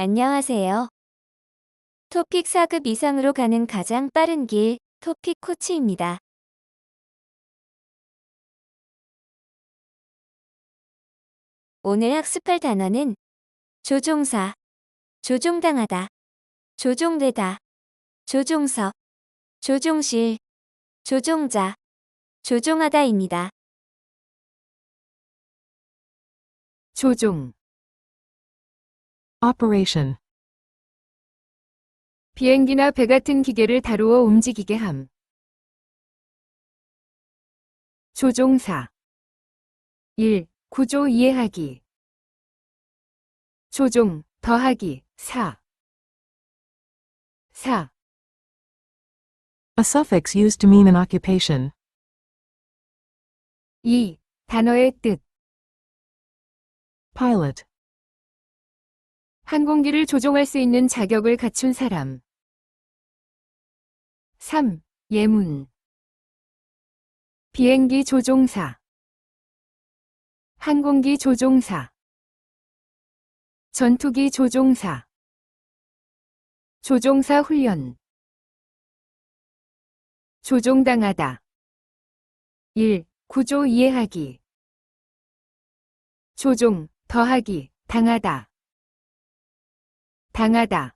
안녕하세요. 토픽 4급 이상으로 가는 가장 빠른 길, 토픽 코치입니다. 오늘 학습할 단어는 조종사, 조종당하다, 조종되다, 조종석, 조종실, 조종자, 조종하다입니다. 조종, Operation. 비행기나 배 같은 기계를 다루어 움직이게 함. 조종사 1. 구조 이해하기 조종, 더하기, 4 4. A suffix used to mean an occupation. 2. 단어의 뜻 Pilot. 항공기를 조종할 수 있는 자격을 갖춘 사람. 3. 예문. 비행기 조종사. 항공기 조종사. 전투기 조종사. 조종사 훈련. 조종당하다. 1. 구조 이해하기. 조종, 더하기, 당하다 당하다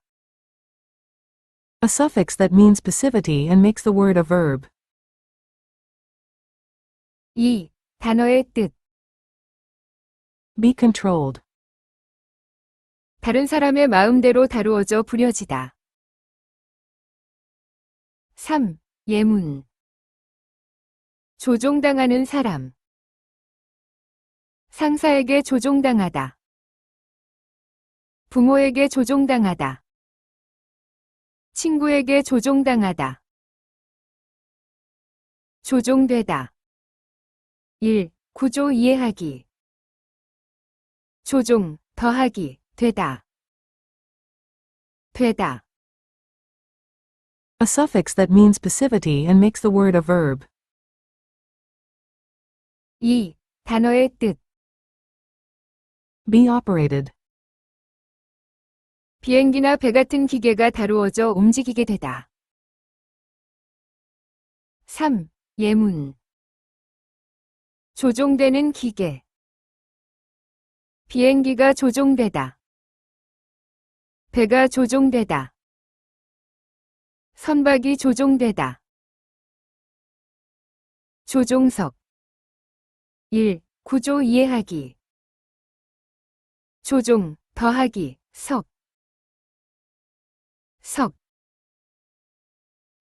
A suffix that means passivity and makes the word a verb. 2. 단어의 뜻 Be controlled. 다른 사람의 마음대로 다루어져 부려지다. 3. 예문 조종당하는 사람 상사에게 조종당하다. 부모에게 조종당하다. 친구에게 조종당하다. 조종되다. 1. 구조 이해하기 조종, 더하기, 되다. 되다. A suffix that means passivity and makes the word a verb. 2. 단어의 뜻 Be operated. 비행기나 배 같은 기계가 다루어져 움직이게 되다. 3. 예문 조종되는 기계 비행기가 조종되다. 배가 조종되다. 선박이 조종되다. 조종석 1. 구조 이해하기 조종, 더하기, 석 석,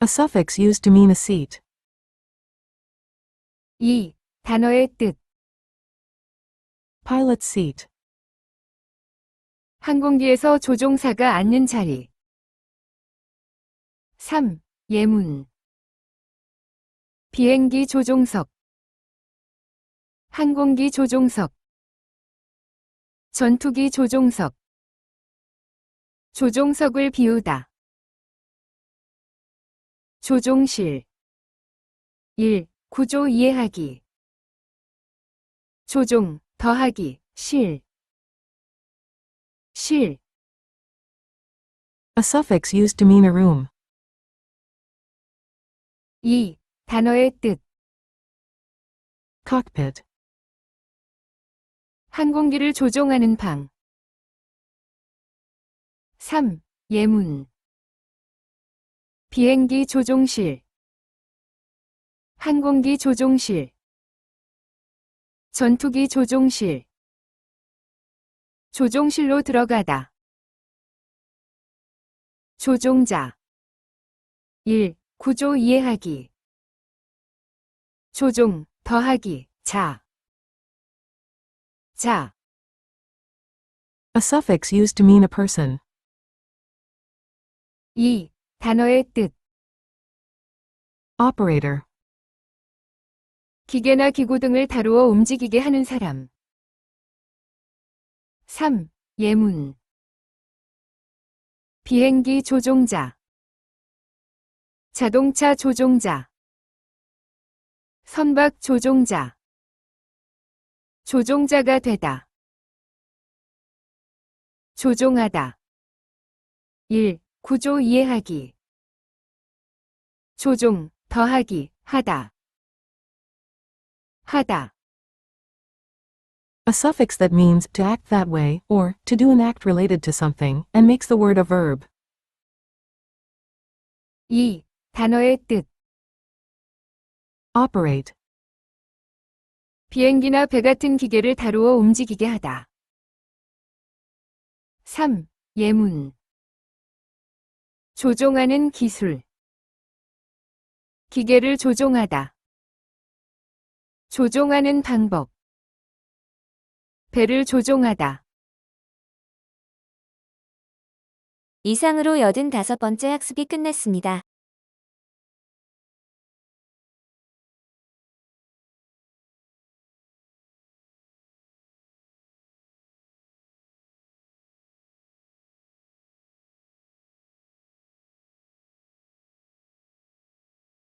A suffix used to mean a seat. 2. 단어의 뜻 Pilot seat. 항공기에서 조종사가 앉는 자리 3. 예문 비행기 조종석 항공기 조종석 전투기 조종석 조종석을 비우다 조종실 1. 구조 이해하기 조종, 더하기, 실 실, A suffix used to mean a room. 2. 단어의 뜻 Cockpit. 항공기를 조종하는 방 3. 예문 비행기 조종실 항공기 조종실 전투기 조종실 조종실로 들어가다 조종자 1. 구조 이해하기 조종, 더하기, 자 자, A suffix used to mean a person. 2. 단어의 뜻 Operator. 기계나 기구 등을 다루어 움직이게 하는 사람. 3. 예문 비행기 조종자 자동차 조종자 선박 조종자 조종자가 되다 조종하다 1. 구조 이해하기. 조종, 더하기, 하다. 하다. A suffix that means to act that way or to do an act related to something and makes the word a verb. 2. 단어의 뜻. Operate. 비행기나 배 같은 기계를 다루어 움직이게 하다. 3. 예문. 조종하는 기술. 기계를 조종하다. 조종하는 방법. 배를 조종하다. 이상으로 85번째 학습이 끝났습니다.